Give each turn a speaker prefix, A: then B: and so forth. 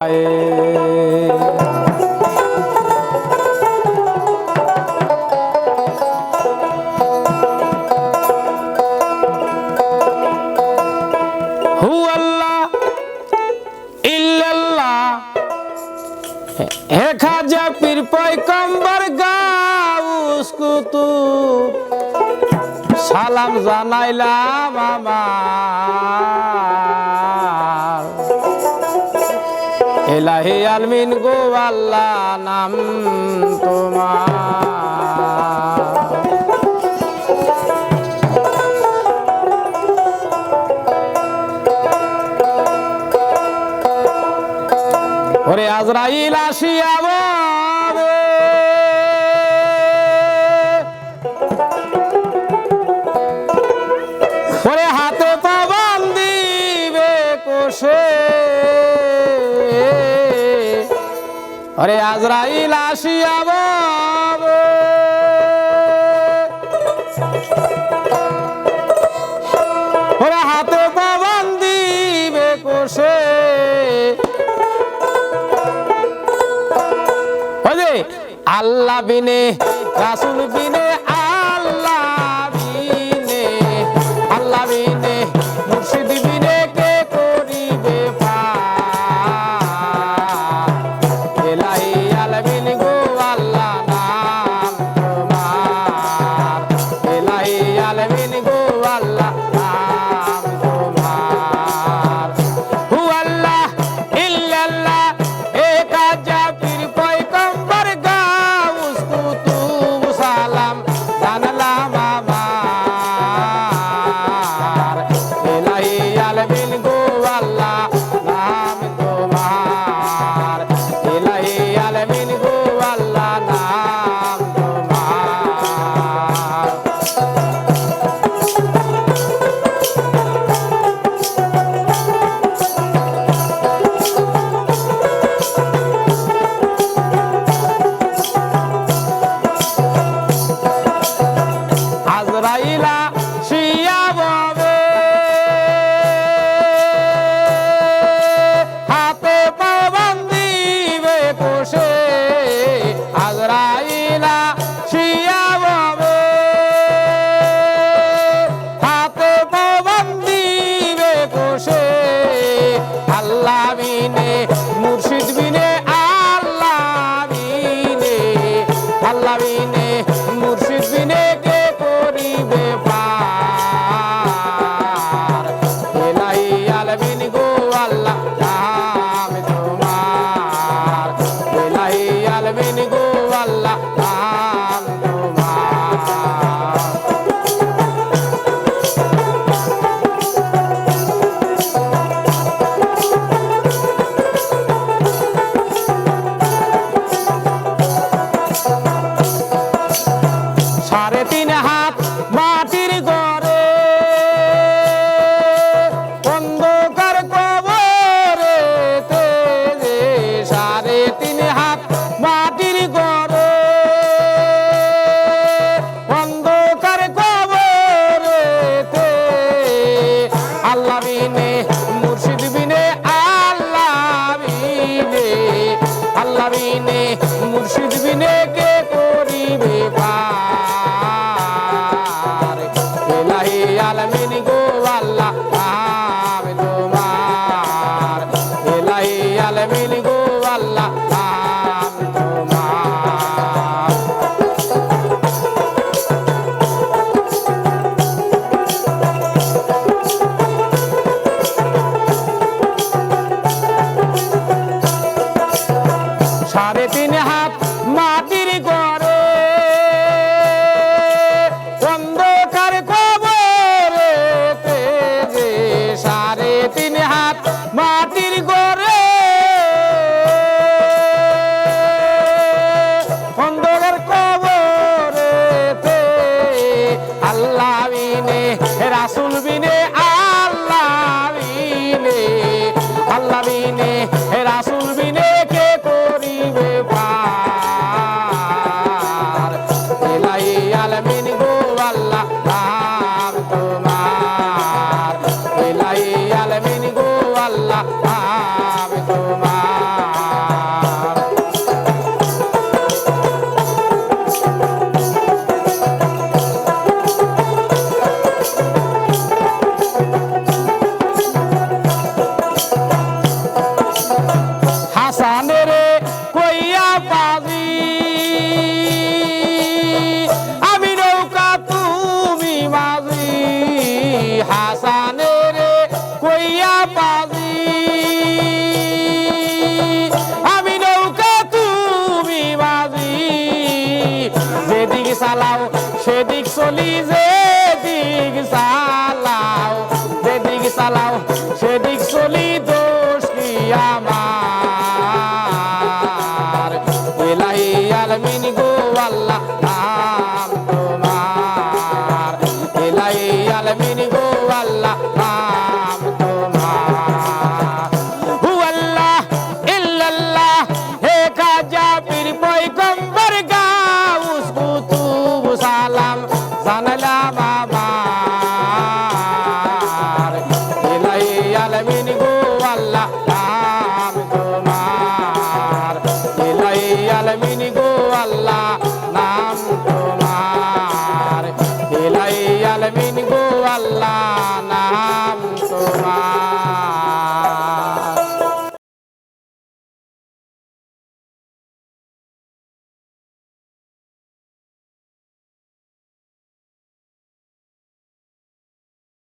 A: হে। খাজা পীর পয়কম্বর গাউস কুতুব। সালাম জানাইলাম আমার। ইলাহি আলমিন গো আল্লাহ নাম তোমার। ওরে আজরাইল আসিয়া আরে আজরাইল আসিয়াব আল্লাহ বিনে রাসুল বিনে বিনে আল্লাহ বিনে মুর্শিদ বিনে কে হাসানের কইয়া পাজি। আমি নৌকা তুমি বাজি। যেদিক চালাও, সেদিক চলি, যেদিক চালাও যেদিক চালাও